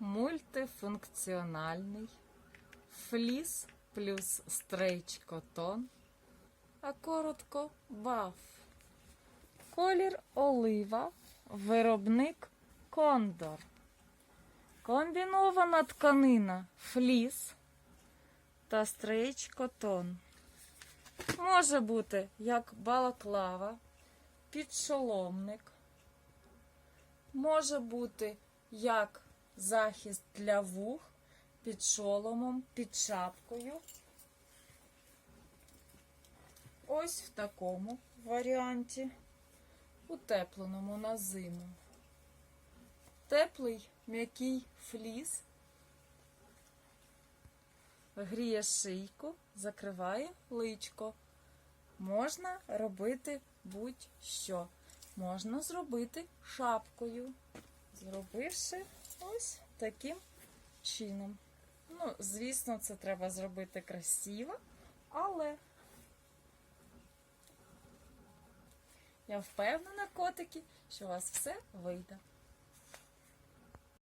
мультифункціональний фліс плюс стрейч котон, а коротко баф. Колір олива, виробник кондор. Комбінована тканина фліс та стрейч котон. Може бути як балаклава, підшоломник. Може бути як захист для вух під шоломом, під шапкою. Ось в такому варіанті, утепленому на зиму. Теплий м'який фліс гріє шийку, закриває личко. Можна робити будь-що. Можна зробити шапкою, зробивши ось таким чином. Ну, звісно, це треба зробити красиво, але я впевнена, котики, що у вас все вийде.